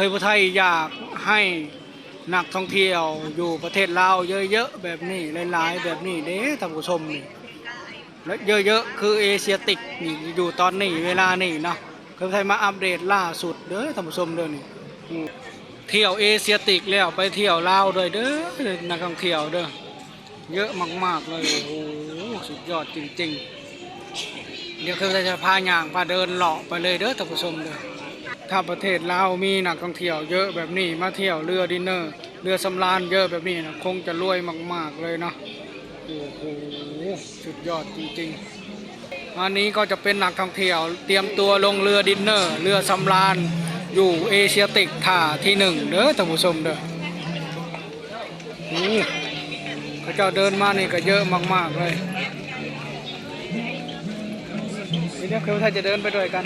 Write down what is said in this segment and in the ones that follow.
เคยผู้ไทยอยากให้นักท่องเที่ยวอยู่ประเทศลาวเยอะๆแบบนี้หลายๆแบบนี้เด้ท่านผู้ชมนี่และเยอะๆคือเอเชียติกนี่อยู่ตอนนี้เวลานี้เนาะเคยผู้ไทยมาอัปเดตล่าสุดเด้อท่านผู้ชมเด้อนี่เที่ยวเอเชียติกแล้วไปเที่ยวลาวด้วยเด้อนักท่องเที่ยวเด้อเยอะมากๆเลยโอ้โหสุดยอดจริง ๆ เดี๋ยวเคือจะพาย่างพาเดินเลาะไปเลยเด้อท่านผู้ชมเด้อ ถ้าประเทศลาวมีนักท่องเที่ยวเยอะแบบนี้มาเที่ยวเรือดินเนอร์เรือสำราญเยอะแบบนี้นะคงจะรวยมาก ๆเลยเนาะโอ้โหสุดยอดจริงๆอันนี้ก็จะเป็นนักท่องเที่ยว เตรียมตัวลงเรือดินเนอร์ เรือสำราญอยู่เอเชียติกท่าที่หนึ่งเด้อท่านผู้ชมเด้อโอ้เขาเจ้าเดินมานี่ก็เยอะมากๆเลยทีนี้คือถ้าจะเดินไปด้วยกัน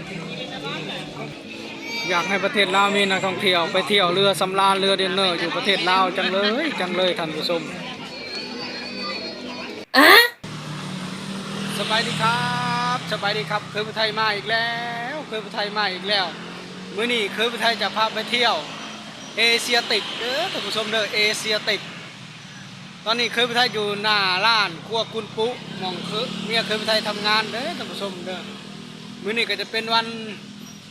อยากให้ประเทศลาวมีนักท่องเที่ยวไปเที่ยวเรือสำราญเรือเดินเนอร์อยู่ประเทศลาวจังเลยจังเลยท่านผู้ชมสบายดีครับสบายดีครับเคยประไทยมาอีกแล้วเคยประไทยมาอีกแล้วมื้อนี้เคยประไทยจะพาไปเที่ยวเอเชียติกเด้อท่านผู้ชมเด้อเอเชียติก ตอนนี้เคยประไทยอยู่หน้าร้านครัวคุณปุ๊หมองคือเมียเคยประไทยทำงานเด้อท่านผู้ชมเด้อมื้อนี้ก็จะเป็นวัน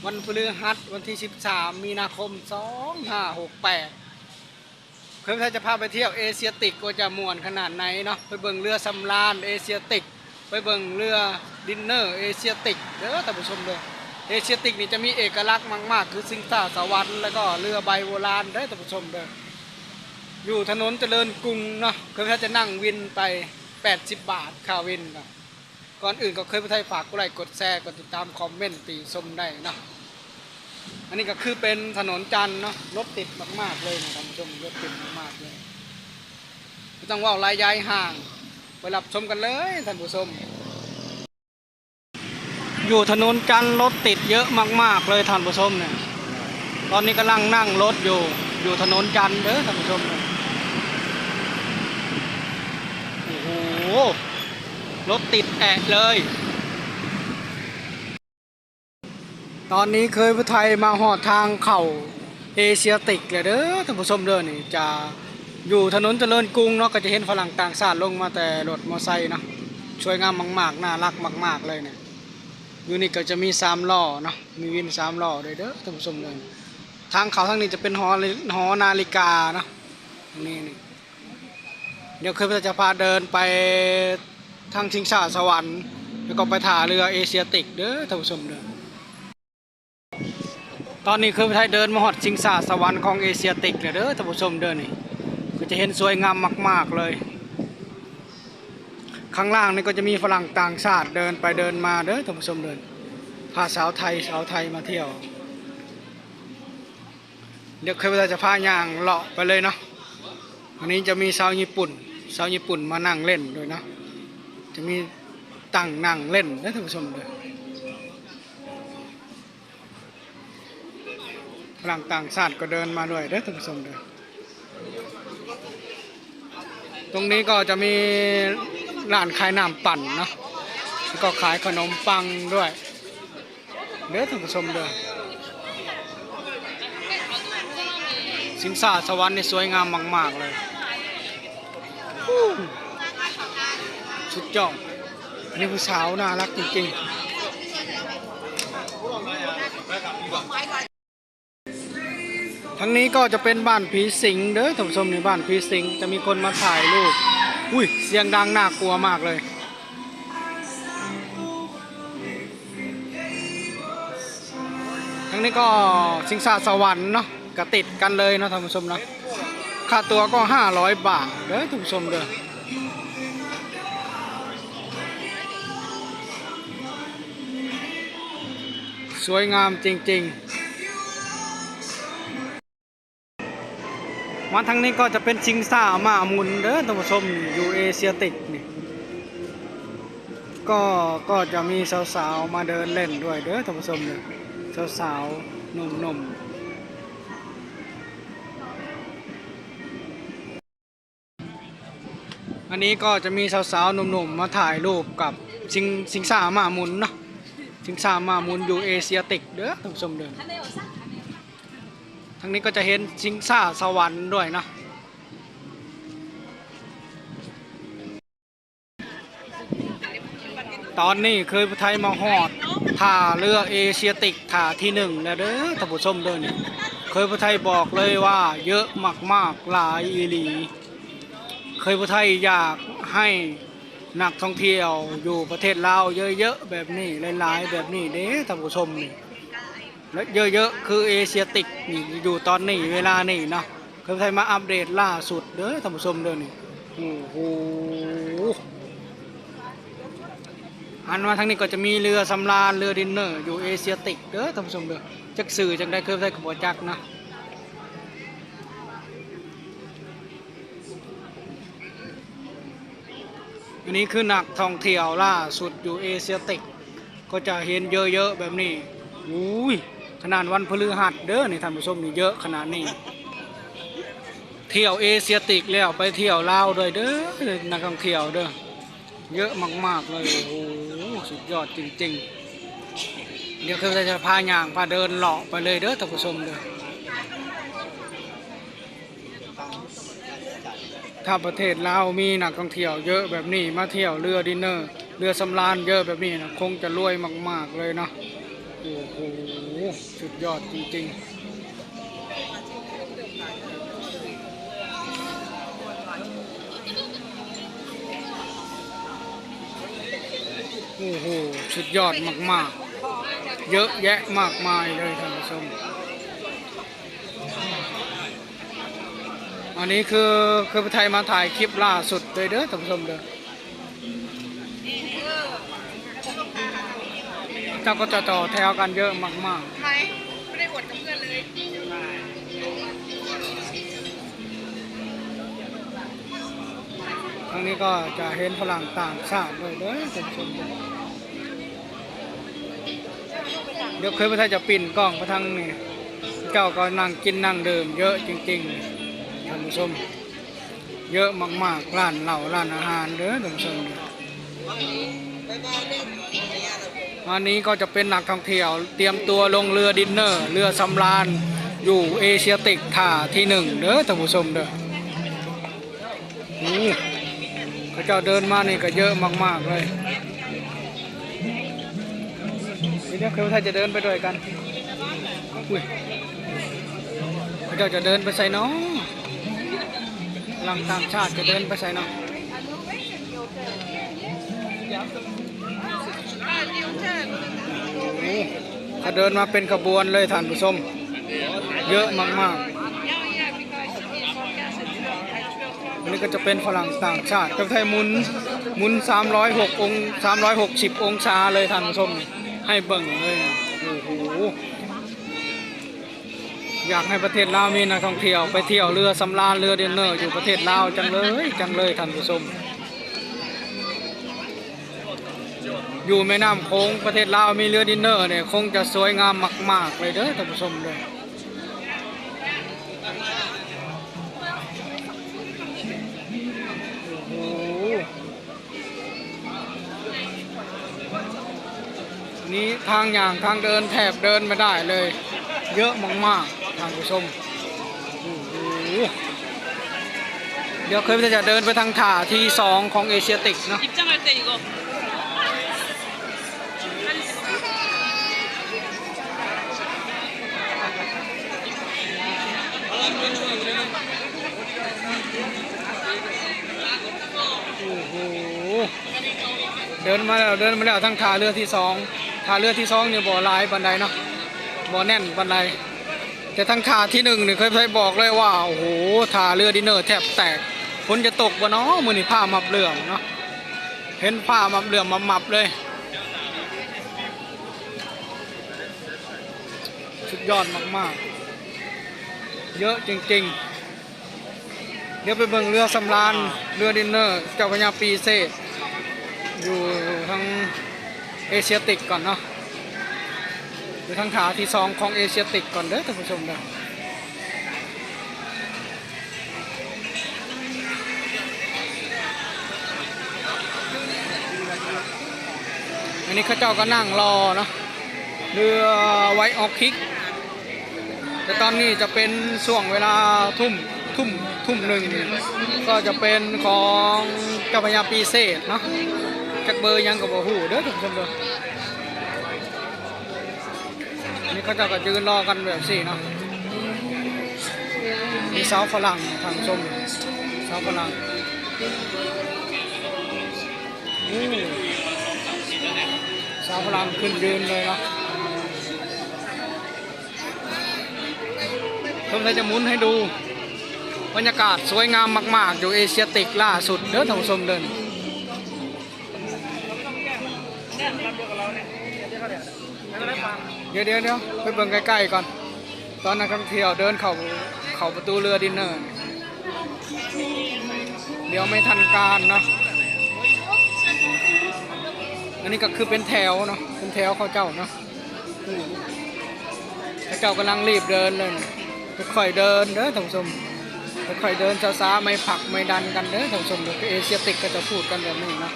วันพฤหัสวันที่ 13 มีนาคม 2568เพื่อนจะพาไปเที่ยวเอเชียติกว่าจะม่วนขนาดไหนเนาะไปเบิ่งเรือสำราญเอเชียติก ไปเบิ่งเรือดินเนอร์เอเชียติกเด้อท่านผู้ชมเด้อเอเชียติกนี่จะมีเอกลักษณ์มาก ๆ คือสิงสาสวรรค์แล้วก็เรือใบโบราณเด้ท่านผู้ชมเด้ออยู่ถนนเจริญกรุงเนาะเพื่อนจะนั่งวินไป 80 บาทค่าวินเนาะ ก่อนอื่นก็เคยไปไทยฝากกดไลค์กดแชร์กดติดตามคอมเมนต์ตีชมได้เนาะอันนี้ก็คือเป็นถนนจันเนาะรถติดมากๆเลยนะท่านผู้ชมรถติดมากๆเลยไม่ต้องว่าลายยายห่างไปรับชมกันเลยท่านผู้ชมอยู่ถนนจันรถติดเยอะมาก ๆ เลยท่านผู้ชมเนี่ยตอนนี้กำลังนั่งรถอยู่อยู่ถนนจันเด้อท่านผู้ชมโอ้โห รถติดแอะเลย ตอนนี้เคยพุทไทยมาหอดทางเข่าเอเชียติกเลยเด้อท่านผู้ชมเด้อนี่จะอยู่ถนนเจริญกรุงเนาะก็จะเห็นฝรั่งต่างชาติลงมาแต่รถมอไซค์เนาะสวยงามมากๆน่ารักมาก ๆ เลยเนี่ยอยู่นี่ก็จะมีสามล้อเนาะมีวินสามล้อเลยเด้อท่านผู้ชมเลยทางเขาทางนี้จะเป็นหอหอนาฬิกาเนาะนี่นี่เดี๋ยวเคยจะพาเดินไป ทางชิงชาสวรรค์ แล้วก็ไปถ่าเรือเอเชียติกเด้อท่านผู้ชมเด้อตอนนี้คือไทยเดินมาหอดชิงชาสวรรค์ของเอเชียติกเลยเด้อท่านผู้ชมเด้อนี่ก็จะเห็นสวยงามมาก ๆเลย ข้างล่างนี่ก็จะมีฝรั่งต่างชาติเดินไปเดินมาเด้อท่านผู้ชมเดินพาสาวไทยสาวไทยมาเที่ยว เดี๋ยวเคยจะพาย่างเลาะไปเลยเนาะวันนี้จะมีสาวญี่ปุ่นสาวญี่ปุ่นมานั่งเล่นด้วยเนาะ จะมีตั้งนั่งเล่นนะท่านผู้ชมเลยฝรั่งต่างชาติก็เดินมาด้วยเด้อท่านผู้ชมเลยตรงนี้ก็จะมีร้านขายน้ำปั่นเนาะแล้วก็ขายขนมปังด้วยเด้อท่านผู้ชมเลยสิงสาสวรรค์นี่สวยงามมาก ๆ เลย สุดยอดอันนี้ผู้สาวน่ารักจริงๆ ทั้งนี้ก็จะเป็นบ้านผีสิงเด้อท่านผู้ชมในบ้านผีสิงจะมีคนมาถ่ายรูป อุ้ยเสียงดังน่ากลัวมากเลยทั้งนี้ก็สิงสาสวรรค์เนาะก็ติดกันเลยเนาะท่านผู้ชมเนาะค่าตัวก็ 500 บาทเด้อท่านผู้ชมเด้อ สวยงามจริงๆ มาทางนี้ก็จะเป็นชิงซ่ามามุนเด้อท่านผู้ชมอยู่เอเชียติกนี่ก็ก็จะมีสาวๆ มาเดินเล่นด้วยเด้อท่านผู้ชมเลยสาวๆหนุ่มๆอันนี้ก็จะมีสาวๆ หนุ่มๆ มาถ่ายรูปกับชิงชิงซ่ามาหมุนเนาะ ถึงสามมามุนอยู่เอเชียติกเด้อท่านผู้ชมเด้อทางนี้ก็จะเห็นชิงซ่าสวรรค์ด้วยนะตอนนี้เคยไทยมาฮอดท่าเรือเอเชียติกท่าที่หนึ่งแล้วเด้อท่านผู้ชมเด้อนี่เคยพไทยบอกเลยว่าเยอะมากๆหลายอีหลี เคยพไทยอยากให้ นักท่องเที่ยวอยู่ประเทศลาวเยอะๆแบบนี้หลายๆแบบนี้เด้ท่านผู้ชมนี่และเยอะๆคือเอเชียติกนี่อยู่ตอนนี้เวลานี่เนาะเคยพไทยมาอัปเดตล่าสุดเด้อท่านผู้ชมเด้อนี่โอ้โหหันมาทางนี้ก็จะมีเรือสำราญเรือดินเนอร์อยู่เอเชียติกเด้อท่านผู้ชมเด้อจักสื่อจังได้เคยได้ขบวนจักนะันนี้คือนักท่องเที่ยวล่าสุดอยู่เอเชียติก ก็จะเห็นเยอะๆแบบนี้อุ้ยขนาดวันพฤหัสเด้อนี่ท่านผู้ชมนี่เยอะขนาดนี้ เที่ยวเอเชียติกแล้วไปเที่ยวลาวด้วยเด้อนักท่องเที่ยวเด้อเยอะมากๆเลยโอ้โหสุดยอดจริง ๆ เดี๋ยวคือจะพาย่างพาเดินเลาะไปเลยเด้อท่านผู้ชมเด้อ ถ้าประเทศลาวมีนักท่องเที่ยวเยอะแบบนี้มาเที่ยวเรือดินเนอร์เรือสำราญเยอะแบบนี้นะคงจะรวยมาก ๆเลยเนาะโอ้โหสุดยอดจริงๆโอ้โหสุดยอดมากๆ เยอะแยะมากมายเลยท่านผู้ชม อันนี้คือคือไทยมาถ่ายคลิปล่าสุดเลยเด้อท่านผู้ชมเด้อเจ้าก็จะต่อแถวกันเยอะมากไหมไม่ได้อวดกับเพื่อนเลยๆทางนี้ก็จะเห็นฝรั่งต่างชาติด้วยเด้อท่านผู้ชมเด้อเดี๋ยวเคยพระไทยจะปิ่นกล้องมาทางนี้เจ้าก็นั่งกินนั่งดื่มเยอะจริง ๆ ท่านผู้ชมเยอะมากๆร้านเหล้าร้านอาหารเด้อท่านผู้ชมอันนี้ก็จะเป็นนักท่องเที่ยว เตรียมตัวลงเรือดินเนอร์ เรือสำราญอยู่เอเชียติกท่าที่หนึ่งเด้อท่านผู้ชมเด้อนี่เขาเจ้าเดินมานี่ก็เยอะมาก ๆ เลยเดี๋ยวเคยท่านจะเดินไปด้วยกันอุ้ยเขาเจ้าจะเดินไปใส่น้อง หลังต่างชาติจะเดินไปใส่เนาะโอ้เขาเดินมาเป็นขบวนเลยท่านผู้ชม เยอะมากๆอันนี้ก็จะเป็นฝรั่งต่างชาติกับไทยหมุนหมุน 306 องค์360 องศาเลยท่านผู้ชม ให้เบิ่งเลย โอ้โห อยากให้ประเทศลาวมีนักท่องเที่ยวไปเที่ยวเรือสำราญเรือเดินเนอร์อยู่ประเทศลาวจังเลยจังเลยท่านผู้ชมอยู่แม่น้ำโค้งประเทศลาวมีเรือดินเนอร์เนี่ยคงจะสวยงามมาก ๆ เลยเด้อท่านผู้ชมเลยนี่ทางอย่างทางเดินแถบเดินไม่ได้เลย เยอะมากๆ ทางผู้ชมเดี๋ยวเคยจะเดินไปทางขาที่สองของเอเชียติกเนาะเดินมาแล้วเดินมาแล้วทั้งขาเรือที่สองท่าเรือที่สองเนี่ยบ่อลายบันไดเนาะบ่อแน่นบันได แต่ทั้งท่าที่หนึ่งเนี่ยเคยเคยบอกเลยว่าโอ้โหท่าเรือดินเนอร์แทบแตกฝนจะตกบ่เนาะมือนี่ผ้ามับเหลื่อมเนาะเห็นผ้ามับเหลื่อมมับมับเลย สุดยอดมากๆ เยอะจริงๆ เดี๋ยวไปเบิ่งเรือสำราญเรือดินเนอร์เจ้าพระยาปีเซอยู่ทางเอเชียติกก่อนเนาะ อยู่ทางขาที่สองของเอเชียติกก่อนเด้อท่านผู้ชมเด้ออันนี้ข้าเจ้าก็นั่งรอเนาะเรือไวออกคิก แต่ตอนนี้จะเป็นช่วงเวลาทุ่มทุ่มทุ่มหนึ่งก็จะเป็นของเจ้าพระยาปีเศษเนาะจากเบอร์ยังกับบ่ฮู้เด้อทุกคนเด้อ เขาเจะก็ยืนรอกันแบบสี่เนาะมีสาวฝรั่งทางชมสาวฝรั่งสาวฝรั่งขึ้นยืนเลยเนาะผมจะหมุนให้ดูบรรยากาศสวยงามมาก ๆ อยู่เอเชียติกล่าสุดเด้อท่านผู้ชมเดินเดี๋ยวเดี๋ยวเขาเดี๋ยวไเดี๋ยวเดี๋ยวไปเบิ่งใกล้ๆก่อน ตอนนักท่องเที่ยวเดินเข้าเข้าประตูเรือดินเนอร์เดี๋ยวไม่ทันการเนาะอันนี้ก็คือเป็นแถวเนาะเป็นแถวเขาเจ้าเนาะเขาเจ้ากำลังรีบเดินเลยค่อยๆเดินเด้อท่านผู้ชมค่อยๆเดินช้าๆไม่ผลักไม่ดันกันเด้อท่านผู้ชมเดี๋ยวเอเชียติกก็จะพูดกันแบบนี้นะ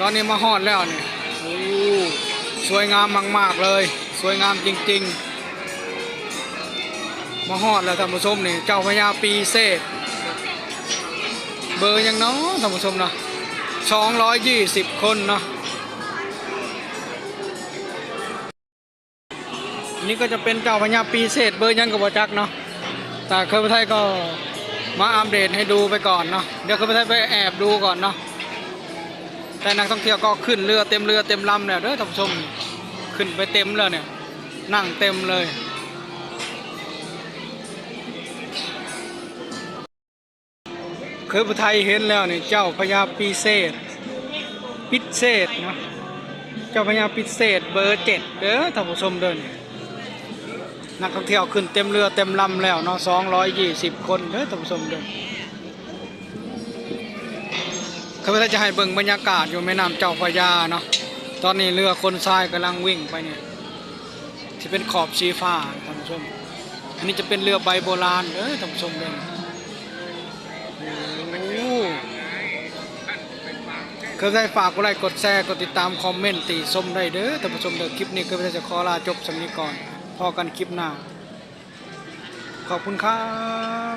ตอนนี้มาฮอดแล้วเนี่ยโอ้สวยงามมาก ๆ เลย สวยงามจริง ๆ มาฮอดแล้วท่านผู้ชมนี่เจ้าพญาปีเศษ เบอร์ยังเนาะท่านผู้ชมนะ220 คนเนาะนนี้ก็จะเป็นเจ้าพญาปีเศษเบอร์ยังกับบจักเนาะแต่เคยไปไทยก็มาอัปเดตให้ดูไปก่อนเนาะเดี๋ยวเคยไปไทยไปแอบดูก่อนเนาะ แต่นักท่องเที่ยวก็ขึ้นเรือเต็มเรือเต็มลำเนี่ยเด้อท่านผู้ชมขึ้นไปเต็มเลยเนี่ย นั่งเต็มเลย เคยไปไทยเห็นแล้วเนี่ยเจ้าพญาปีเศษปิเศษนะเจ้าพญาปิเศษเบอร์เจ็ดเด้อท่านผู้ชมเดินนักท่องเที่ยวขึ้นเต็มเรือเต็มลำแล้วเนาะสองร้อยยี่สิบคนเด้อท่านผู้ชมเดิน ขาจะจะให้เบิ่งบรรยากาศอยู่แม่น้ำเจ้าพระยาเนาะ ตอนนี้เรือคนทรายกำลังวิ่งไปเนี่ยที่เป็นขอบชีฟ้าท่านผู้ชม อันนี้จะเป็นเรือใบโบราณเด้อท่านผู้ชมเดินโอ้โหก็ได้ฝากกดไลค์กดแชร์กดติดตามคอมเมนต์ตีส้มได้เด้อท่านผู้ชมเด้อคลิปนี้ก็จะขอลาจบสำนี้ก่อน พอกันคลิปหน้า ขอบคุณครับ